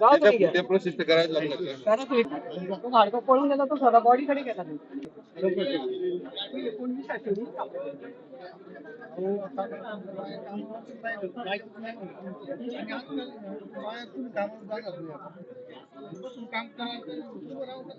ते प्रोसेस करायला. तो भाडकं पळून गेला तो.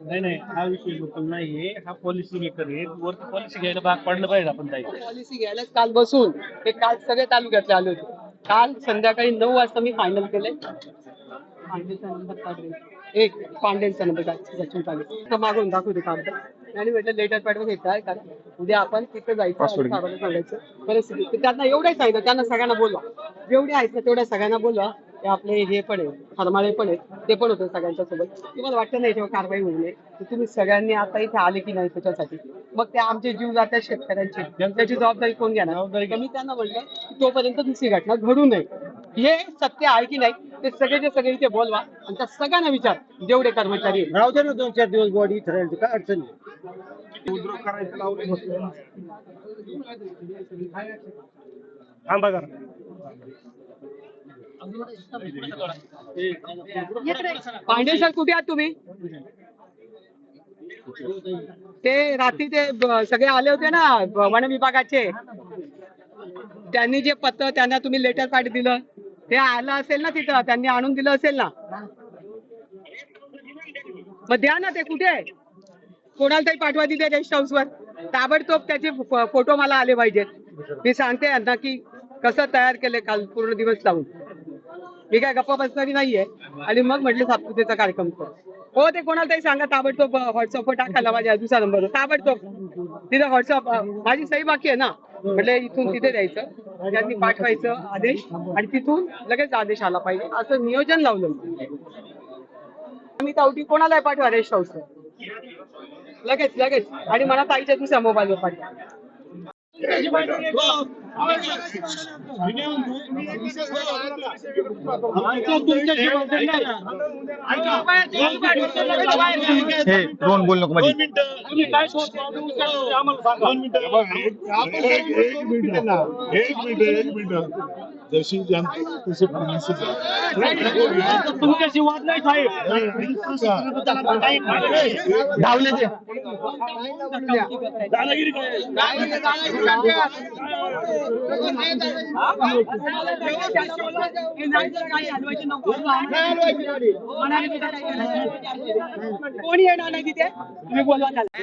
नाही नाही हा विषय लोकल नाहीये. हा पॉलिसी मेकर आहे. वरती पॉलिसी घ्यायला भाग पडलं पाहिजे आपण ताई. पॉलिसी घ्यायलाच काल बसून. ते काल सगळे तालुक्यातले आले होते. काल संध्याकाळी नऊ वाजता मी फायनल केलंय. पांडेचा नंबर काढले एक पांडेचा नंबर सचिन पांडे. तर मागून दाखवते कागद आणि म्हटलं लेटर पॅडवर हे काय कारण उद्या आपण तिथे जायचं सांगायचं. परिस्थिती. त्यांना एवढंच सांगितलं त्यांना सगळ्यांना बोलवा. जेवढे आहेत ना तेवढ्या सगळ्यांना बोलवा. ते आपले हे पण आहे हरमाळे पण आहेत ते पण होते सगळ्यांच्या सोबत. तुम्हाला वाटतं नाही जेव्हा कारवाई होऊ नये तर तुम्ही सगळ्यांनी आता इथे आले की नाही त्याच्यासाठी? मग ते आमचे जीव जातात शेतकऱ्यांचे. त्याची जबाबदारी कोण घेणार? मी त्यांना म्हणलं की तोपर्यंत दुसरी घटना घडू नये. हे सत्य आहे की नाही ते सगळेचे सगळे इथे बोलवा आणि त्या सगळ्यांना विचार जेवढे कर्मचारी. राहू दे ना दोन चार दिवस बॉडी इथे राहील काय अडचण नाही. थांबा पांडे सर कुठे आहात तुम्ही? ते रात्री ते सगळे आले होते ना वन विभागाचे. त्यांनी जे पत्र त्यांना तुम्ही लेटर पॅड दिलं. ते आलं असेल ना तिथं त्यांनी आणून दिलं असेल ना? मग द्या ना ते कुठे? आहे? कोणाला तरी पाठवा तिथे गेस्ट हाऊस वर. ताबडतोब त्याचे फोटो मला आले पाहिजेत. मी सांगते यांना की कसं तयार केले काल पूर्ण दिवस लावून. मी काय गप्पा बसणारी नाहीये. आणि मग म्हटलं सातपुतेचा कार्यक्रम कर. हो ते कोणाला तरी सांगा ताबडतोब व्हॉट्सअपवर टाकायला माझ्या दुसरा नंबर ताबडतोब. तिथे व्हॉट्सअप माझी सही बाकी आहे ना. म्हटलं इथून तिथे द्यायचं. त्यांनी पाठवायचं आदेश आणि तिथून लगेच आदेश आला पाहिजे. असं नियोजन लावलं मी. आम्ही तावटी कोणाला पाठवा रेस्ट हाऊस लगेच लगेच. आणि मला ताईच्या दुसऱ्या मोबाईलवर पाठवा. हे ड्रोन बोल नको मध्ये एक एक मिनिट. एक मिनिट एक मिनिट. जशी जनता तशी तुमच्याशी वाद नाही साहेब. धावले ते. दादागिरी कोणी येणार नाही तिथे? तुम्ही बोलवा त्याला.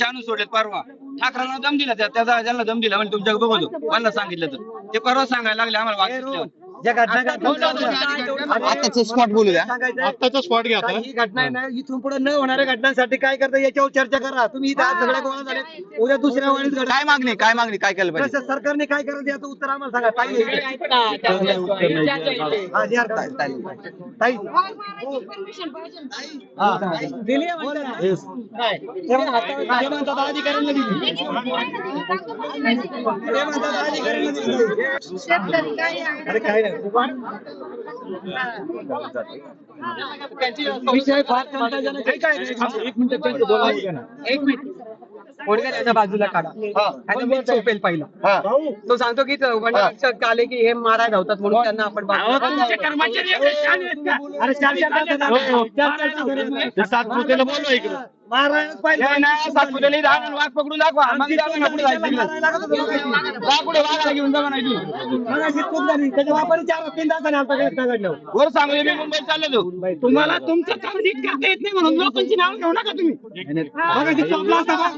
आणून सोडले परवा. ठाकरांना दम दिला त्या- त्याचा ज्यांना दम दिला म्हणजे तुमच्या बघतो मला सांगितलं तर. ते परवा सांगायला लागले आम्हाला वागितलं आताचे स्पॉट बोलू द्या आत्ताचा स्पॉट घ्या आता. ही घटना आहे ना इथून पुढे न होणाऱ्या घटनांसाठी काय करता याच्यावर चर्चा करा. तुम्ही इथे आज सगळ्या गोळा झाले उद्या दुसऱ्या वेळेस घडा काय मागणी काय मागणी काय केलं पाहिजे? सरकारने काय करायचं याचं उत्तर आम्हाला सांगा. ताई. हा, ताई ताई. हा, दिली आहे ना? ते म्हणतात ते म्हणतात अधिकाऱ्यांना दिली. ते म्हणतात अधिकाऱ्यांना दिली. अरे काय विषय फार चिंताजनक आहे. एक मिनिट एक मिनिट कोणत्या त्याच्या बाजूला काढा आणि मी चोपेल पहिला तो सांगतो की वन आले की हे मारायला धावतात म्हणून त्यांना आपण बाजूला- अरे चार चार तास झाले. चार चार तास झाले. सातपुतेला बोलवा इकडे मारायलाच. सातपुतेला वाघ पकडून दाखवा. मग आमची जाऊ ना पुढे जायचं तिकडे. मारायला लागत होतं. जा पुढे वाघाला घेऊन नाही तू मगाशी. वर सांगू मी मुंबईत चाललो तो. तुम्हाला तुमचं काम नीट करता येत नाही म्हणून लोकांची नाव घेऊ नका तुम्ही. मगाशी चोपला असता का?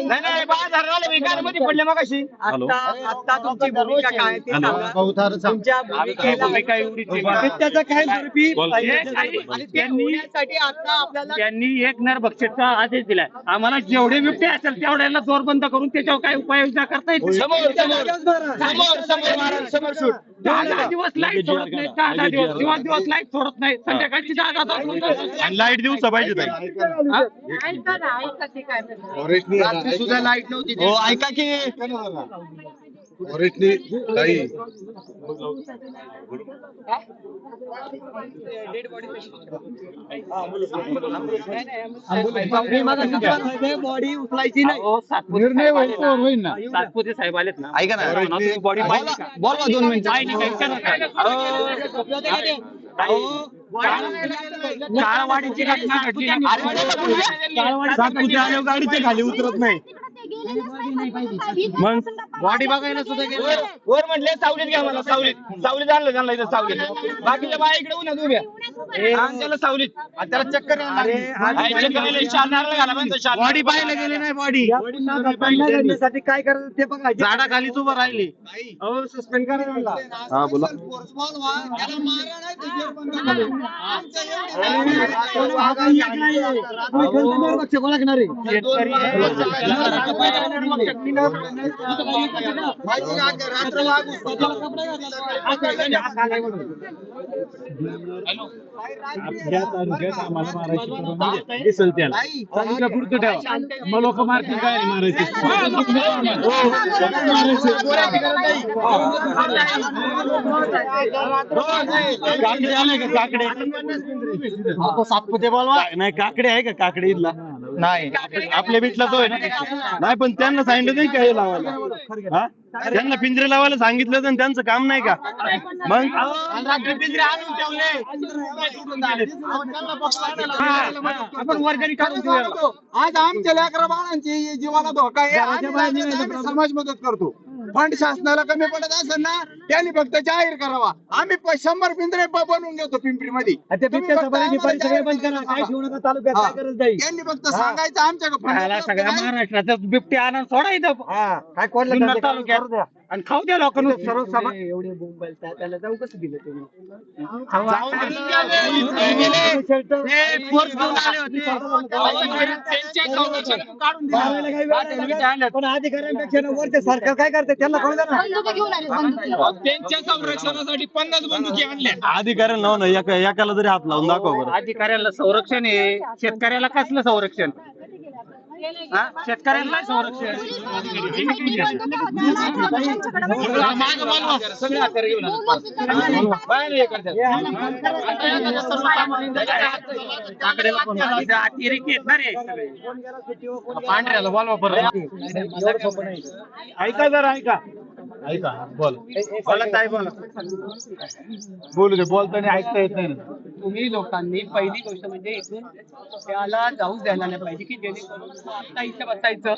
नाही नाही बाहेर मी मध्ये पडले मग अशी आता आता तुमची भूमिका काय ते सांगा. तुमच्या भूमिकेला त्याचं काय स्वरूपी आणि ते होण्यासाठी आता आपल्याला त्यांनी एक नर बक्षीसचा आदेश दिलाय आम्हाला जेवढे बिबटे असेल तेवढ्याला जोर बंद करून त्याच्यावर काय उपाययोजना करता येईल समोर समोर समोर समोर महाराज समोर शूट दहा दहा दिवस लाइट सोडत नाही दहा दहा दिवस दिवस दिवस लाइट सोडत नाही संध्याकाळची दहा दहा तास आणि लाइट दिवसा पाहिजे ताई. ऐका ना ऐका ते काय म्हणतात. फॉरेस्टनी रात्री सुद्धा लाइट नव्हती हो ऐका की फॉरेस्टने काही बॉडी उचलायची नाही निर्णय होईल ना. सातपुते साहेब आलेत ना. ऐका ना. बॉडी बोला बोलवा दोन मिनिटं. काळवाडीची घटना घडली सातपुते आल्यावर गाडीच्या खाली उतरत नाही. मग? बॉडी बघायला सुद्धा गेलो वर म्हटले सावलीत घ्या मला सावलीत. सावलीत आणलं त्यांना इथं सावलीत. बाकीच्या बाया इकडे उन्हात उभ्या. आणि त्याला सावलीत. आणि त्याला चक्कर बॉडी पाहायला गेले नाही बॉडी काय करायचं ते बघा. झाडाखालीच उभं राहिले. अहो सस्पेंड करा हा बोला. आपल्या तालुक्यात आम्हाला मारायची परवानगी दिसेल त्याला तालुक्या पुरतं ठेवा मग लोक मारतील काय मारायचे काकडे आले का? काकडे सातपुते बोलवा नाही काकडे आहे का? काकडे इथला. नाही आपल्या बीटला तो आहे ना. नाही पण त्यांना सांगितलं नाही काय लावायला? हा? त्यांना पिंजरे लावायला सांगितलं तर त्यांचं काम नाही का? मग? आपण वर्गणी काढून ठेवूया. आज आमच्या लेकरा बाळांची जीवाला धोका आहे. आम्ही समाज मदत करतो. फंड शासनाला कमी पडत असेल ना त्यांनी फक्त जाहीर करावा. आम्ही प- शंभर पिंजरे ब- बनवून घेतो पिंपरी मध्ये त्यांनी फक्त सांगायचं आमच्याकडे ह्याला सगळ्या महाराष्ट्राचं बिबटे आणून सोडा इथं. काय जुन्नर तालुक्यात. आणि खाऊ द्या लोकांना सर्व सभा एवढे त्याला जाऊ कसं दिलं तुम्ही? पण अधिकाऱ्यांपेक्षा वरचे सरकार काय करते? त्यांना कळू द्या ना. बंदुका घेऊन आले बंदुका. त्यांच्या संरक्षणासाठी पन्नास बंदुकी आणल्या. अधिकाऱ्यांना हो एकाला जरी हात लावून दाखवा बरं. अधिकाऱ्याला संरक्षण आहे. शेतकऱ्याला कसलं संरक्षण? हा? शेतकऱ्याला नाही संरक्षण. अतिरेकी आहेत ना रे. पांढऱ्याला बोलवा बरं ऐका जरा ऐका. ऐका बोल. बोला काय बोला. बोलू दे बोलताना ऐकता येत नाही. ना. तुम्ही लोकांनी पहिली गोष्ट म्हणजे इथून त्याला जाऊच द्यायला नाही पाहिजे की जेणेकरून तू आता इथे बसायचं.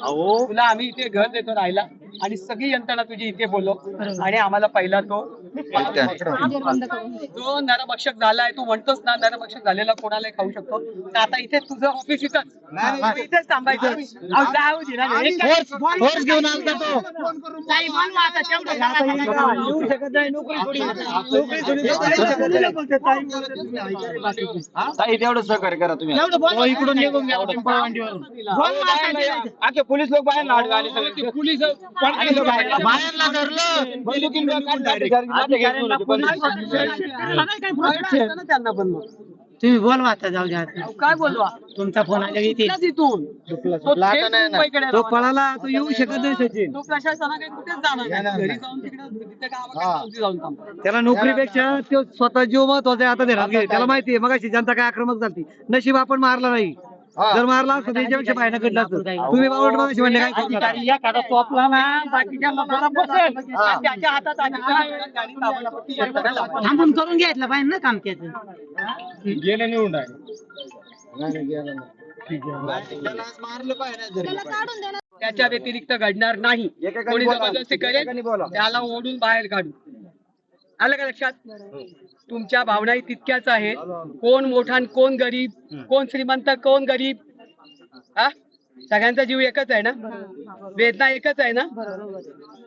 तुला आम्ही इथे घर देतो राहायला आणि सगळी यंत्रणा तुझी इथे बोलव. आणि आम्हाला पहिला तो. जो नरभक्षक झालाय तू म्हणतोस ना नरभक्षक झालेला कोणालाही खाऊ शकतो? तर आता इथे तुझं ऑफिस इथंच. तू इथेच थांबायचं. घेऊन आलता तो. येऊ शकत नाही. नोकरी नोकरी. ताई, तेवढं सहकार्य करा तुम्ही. तो इकडून निघून पिंपळवांडीवरून. आखे पोलीस लोक बाहेर ना आले सगळे. पोलीस बाहेरला धरलं. त्यांना पण मग. तुम्ही बोलवा आता जाऊ द्या. काय बोलवा? तुमचा फोन आला इथलाच इथून? तो थेट मुंबईकडे तो. पळाला तो येऊ शकत नाही सचिन. तो प्रशासनाकडे कुठेच जाणार नाही घरी जाऊन तिकडे तिथे गावाकडे जाऊन जाऊन थांबतो. त्याला नोकरीपेक्षा तो स्वतः जीव महत्त्वाचा आहे आता ते राहते त्याला माहिती आहे मग जनता काय आक्रमक झाली नशीब आपण मारला नाही. जर मारला असतं त्याच्यापेक्षा बाहेर घडलं असतं तुम्ही बावट मगाशी म्हणले काय अधिकारी एखादा चोपला ना बाकीच्या लोकांना बसेल. आणि त्याच्या हातात अधिकार गाडी फक्त यंत्रणा लावायला. थांबून करून घ्यायचं पाहिजे ना काम त्याचं. गेले निवडून त्याला आज मारलं पाहिजे त्याला काढून दे ना. त्याच्या व्यतिरिक्त घडणार नाही. कोणी जबरदस्ती करेल त्याला ओढून बाहेर काढू. आलं का लक्षात? तुमच्या भावनाही तितक्याच आहेत. कोण मोठा आणि कोण गरीब? कोण श्रीमंत कोण गरीब? हा? सगळ्यांचा जीव एकच आहे ना? वेदना एकच आहे ना?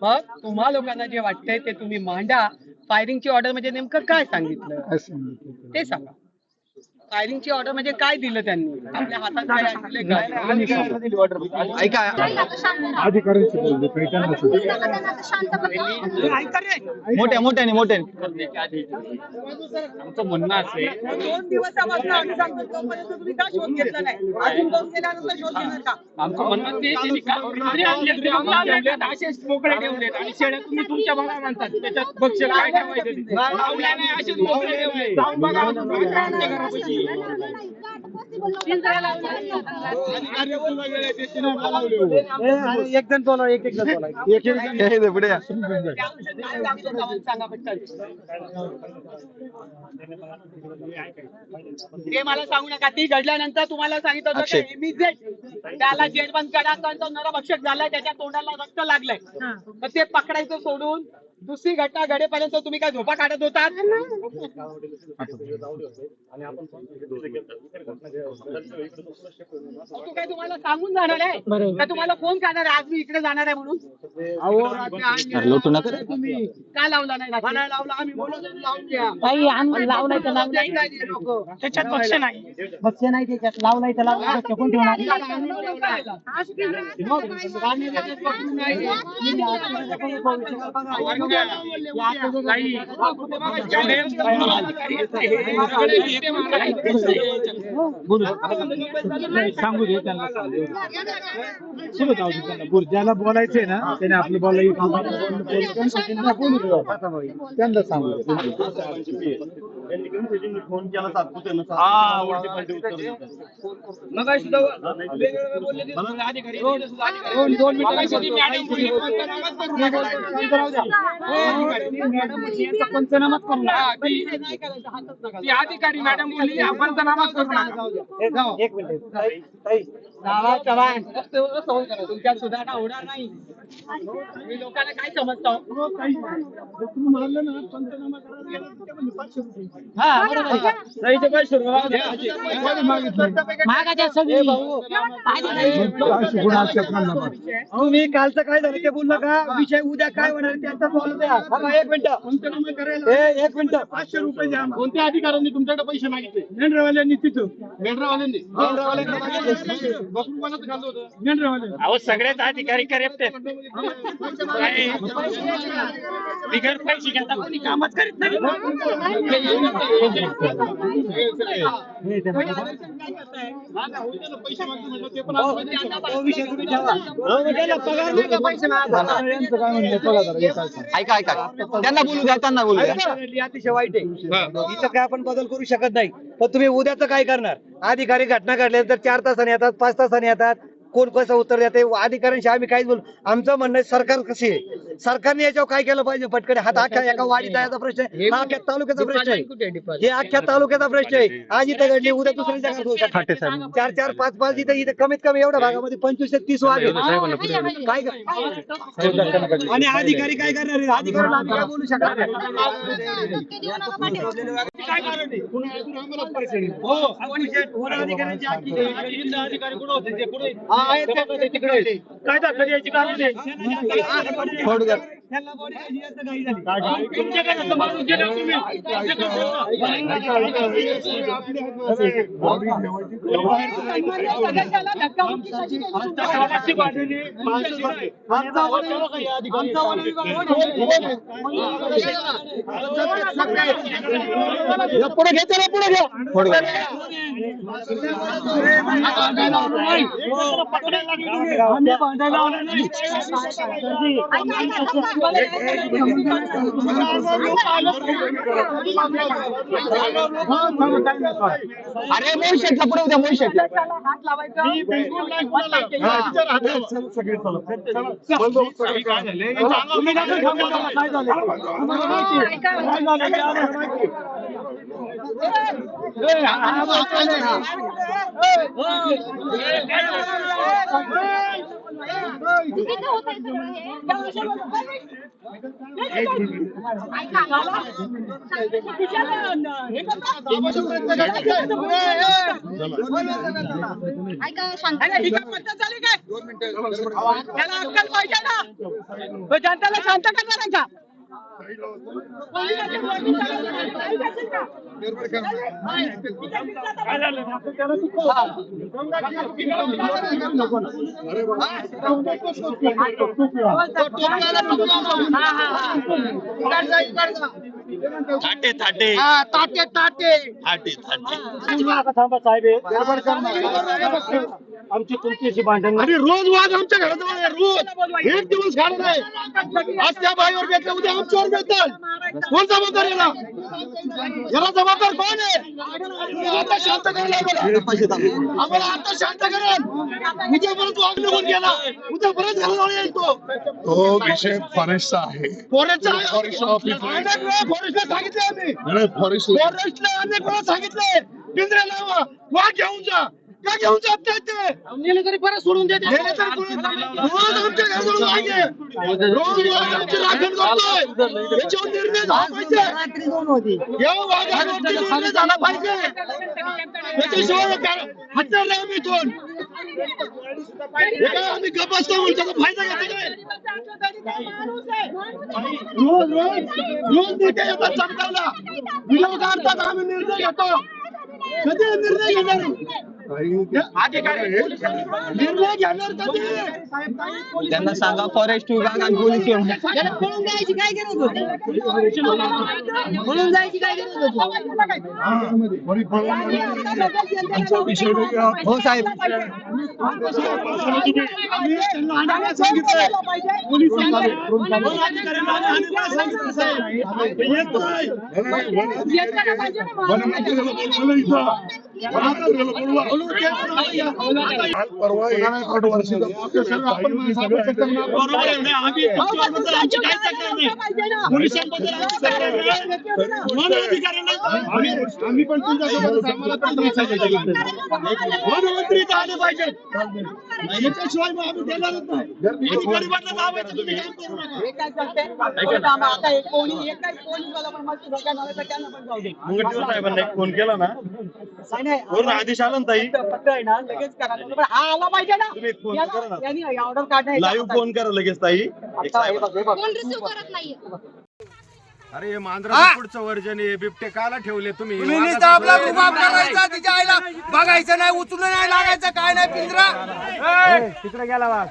मग तुम्हा लोकांना जे वाटतंय ते तुम्ही मांडा. फायरिंगची ऑर्डर म्हणजे नेमकं काय सांगितलं? ते सांगा. फायरिंगची ऑर्डर म्हणजे काय दिलं त्यांनी? आपल्या हातात काय बसा. मोठ्या मोठ्याने मोठ्याने. आमचं म्हणणं असं आहे. दोन दिवसापासून आम्ही सांगतो तोपर्यंत तुम्ही का शोध घेतला नाही? अजून दोन गेल्यानंतर शोध घेणार का? आमचं म्हणणं ते त्यांनी का- कुत्रे आणले, ते आम्हाला ठेवलेत, असेच मोकळे ठेवलेत. आणि शेळ्या तुम्ही तुमच्या भागात म्हणतात त्याच्यात बक्ष काय ठेवायचं? ते. लावल्या नाही. असेच मोकळे ठेवले जाऊन बघा. आमच्या घरापाशी. एक जण बोला एक एक जण बोला एक एक पुढे. ते मला सांगू नका ती घडल्यानंतर तुम्हाला सांगितलं होतं. का इमिजिएट त्याला जेल बंद करा कारण तो नरभक्षक झालाय त्याच्या तोंडाला रक्त लागलंय तर ते पकडायचं सोडून दुसरी घटना घडेपर्यंत तुम्ही काय झोपा काढत होतात? तो काय तुम्हाला सांगून जाणार आहे? का तुम्हाला फोन करणार आहे? आज मी इकडे जाणार आहे म्हणून? अरे लोटू नका. तुम्ही. का लावला नाही लावला आम्ही बोलत होतो लावून घ्या लावलाय तर लावलाय त्याच्यात बक्ष नाही. बच्च नाही त्याच्यात. लावलाय तर लावलाय बच्च कोण ठेवणार? सांगू दे त्यांना सुरू जाऊ दे त्यांना बोल ज्याला बोलायचंय ना त्याने आपलं बोलायचं त्यांना सांगू. हा, देतात. मगाशी सुद्धा वेगवेगळे बोलले अधिकारी तिथे सुद्धा अधिकारी. ती मॅडम बोलली, पंचनामाच करू. ती अधिकारी मॅडम बोलली "हा, पंचनामाच करू एक मिनिट. ताई, चव्हाण. तुमच्यात सुधारणा होणार नाही. तुम्ही लोकांना काय समजता? हा बरोबर आहे. सगळी तुम्ही कालचं काय झालं ते बोलू नका. विषय उद्या काय होणार आहे त्याचा बोलू द्या. थांबा, एक मिनिट. ए, एक मिनिट. पाचशे रुपये द्या कोणत्या अधिकाऱ्यांनी तुमच्याकडे पैसे मागितले? मेंढरावाल्यांनी तिथं. मेंढरावाल्यांनी. मेंढरावाल्यांनी अहो सगळेच अधिकारी करेक्ट बिगर पैसे घेता कोणी कामच करीत. ऐका ऐका. त्यांना बोलू द्या त्यांना बोलू द्या. अतिशय वाईट आहे. इथं काय आपण बदल करू शकत नाही. पण तुम्ही उद्याचं काय करणार? अधिकारी घटना घडल्यानंतर चार तासाने येतात पाच तासाने येतात. कोण कसं उत्तर देते अधिकाऱ्यांशी आम्ही काहीच बोलू. आमचं म्हणणं आहे सरकार कशी आहे? सरकारने याच्यावर काय केलं पाहिजे? पटकन हात अख्ख्या एका वाडीचा याचा प्रश्न आहे. हा अख्ख्या तालुक्याचा प्रश्न आहे. हे अख्ख्या तालुक्याचा प्रश्न आहे. आज इथं घडली उद्या दुसऱ्या होऊ शकते. चार चार पाच पाच इथं इथं कमीत कमी एवढ्या भागामध्ये पंचवीस ते तीस वाघ आहेत. काय कर- आणि अधिकारी काय करणार आहे? अधिकाऱ्याला आम्ही काय बोलू शकणार. काय कारण आहे? हो अधिकाऱ्यांची अधिकारी कुठं होते काय दाखल कारण. पुढे घे त्याला पुढे घे अरे द्या. आम्ही पुढे उद्या नाही. अरे हात लावायचा नाही? हे. ऐका शांत ही काय पद्धत झाली काय त्याला अक्कल पाहिजे ना तो जनतेला शांत करणार आहे का হ্যাঁ হ্যাঁ হ্যাঁ। थाटे थाटे. ताटे ताटे थाटे. थाटे थांबा साहेब गडबड करणार आमची तुमची भांडण आणि रोज वाद आमच्या घराजवळ आहे, रोज. एक दिवस खाणं नाही. आज त्या बाईवर भेटलं उद्या आमच्यावर भेटतात कोण जबाबदार याला? याला जबाबदार कोण आहे? आता शांत करायला आम्हाला आता शांत करा. उद्या परत वाघ निघून गेला. उद्या परत घराजवळ येईल तो. तो विषय फॉरेस्टचा आहे. फॉरेस्टचा फॉरेस्ट ऑफिस फॉरेस्टला सांगितले आम्ही. फॉरेस्टला अनेक वेळा सांगितले पिंजरे लावा वाघ घेऊन जा. का घेऊन जात नाही ते नेले तरी परत सोडून देते नेले तरी सोडून- रोज आमच्या घराजवळ वाघ आहे रोज वाघ आमची राखण करतोय याच्यावर निर्णय झाला पाहिजे या वाघावरती निर्णय झाला पाहिजे त्याच्याशिवाय हटणार नाही आम्ही इथून हे काय आम्ही गप असतो म्हणून त्याचा फ़ायदा घेतो काय रोज रोज रोज नेते येतात चमकायला व्हिडिओ काढतात आम्ही निर्णय घेतो कधी निर्णय घेणार निर्णय घेणार कधी त्यांना सांगा फॉरेस्ट विभाग आणि पोलीस विभाग याला पळून जायची काय गरज होती? पळून जायची काय गरज होती? आमचा विषय वेगळा हो साहेब सांगितलं परवा एक आठ वर्षाचा आपल्या सगळं आपण सगळं बरोबर आहे ना? आम्ही तुमच्याबद्दल आमची काही तक्रार नाही. पोलिसांबद्दल आमची तक्रार नाही. वन अधिकाऱ्यांना आम्ही आम्ही पण तुमच्यासोबत आम्हाला पण त्रास आहे त्याच्याबद्दल. वनमंत्री इथं आले पाहिजे याच्याशिवाय मग आम्ही देणारच नाही. आणि गरिबांना दाबायचं तुम्ही काम करू नका. मुंगटीवर साहेबांना एक फोन केला ना. वरून आदेश आला ना ताई. तुम्ही एक फोन करा ना. लाईव्ह फोन करा लगेच ताई. एक साहेबाला. कोण रिसिव्ह करत नाहीये. अरे हे मांजराचं पुढचं वर्जन आहे. बिबटे काला ठेवले तुम्ही? आपला रुबाब करायचा तिच्या आईला. बघायचं नाही उचलून नाही लागायचं काय नाही पिंजरा. तिकडे गेला वाघ.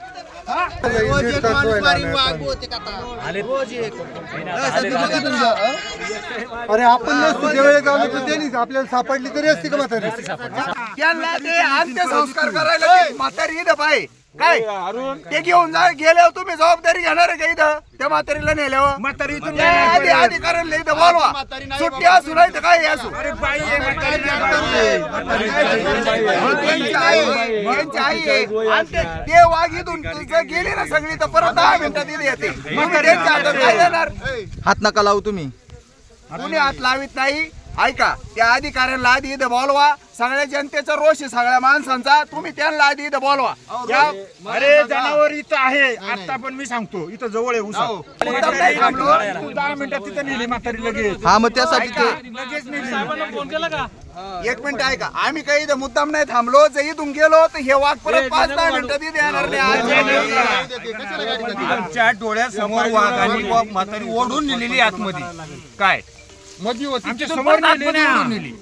अरे आपण नसतो ज्यावेळेस आलो तर त्यांनीच आपल्याला सापडली तरी असते का म्हातारी? त्यांना ते अंत्यसंस्कार करायला म्हातारी पाय काय? ते घेऊन जा गेल्यावर तुम्ही जबाबदारी घेणार आहे का इथं? त्या म्हातारीला नेल्यावर? म्हातारी आधी अधिकाऱ्यांना इथं बोलवा. सुट्टी असू नाही तर काय असू. त्यांची आई त्यांची आई आहे. आणि ते- ते वाघ इथून जर गेली ना सगळी तर परत दहा मिनिटात इथे येते. मग त्यांच्या हातात काय देणार? हात नका लावू तुम्ही. कुणी हात लावित नाही. ऐका त्या अधिकाऱ्यांना आधी इथं बोलवा. सगळ्या जनतेचा रोष आहे सगळ्या माणसांचा. तुम्ही त्यांना आधी इथं बोलवा. या- अरे जनावर इथं आहे. आता पण मी सांगतो. इथं जवळ आहे उसा मुद्दाम नाही थांबलो. दहा मिनिटात तिथं नेली म्हातारी लगेच. हा मग त्यासाठी ते लगेच नेली. एक मिनिट ऐका. आम्ही काही इथं मुद्दाम नाही थांबलो. जर इथून गेलो तर हे वाघ परत पाच दहा मिनिटात इथे येणार नाही. आमच्या डोळ्यासमोर वाघाने वाघ म्हातारी ओढून नेलेली आतमध्ये. काय? आमच्यासमोर नेली ना.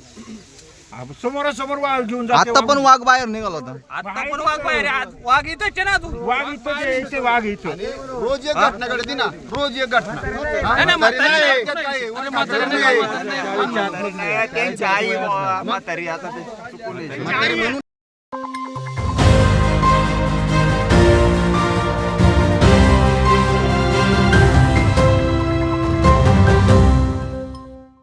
समोरासमोर वाघ घेऊन जाते आता पण वाघ बाहेर निघाला होता. आता पण वाघ बाहेर आहे. आज वाघ इथंच आहे ना तू वाघ इथं जे इथे वाघ इथं. रोज एक घटना घडते ना रोज एक घटना. त्यांची आई बुवा, म्हातारी आता ते चुकून आहे.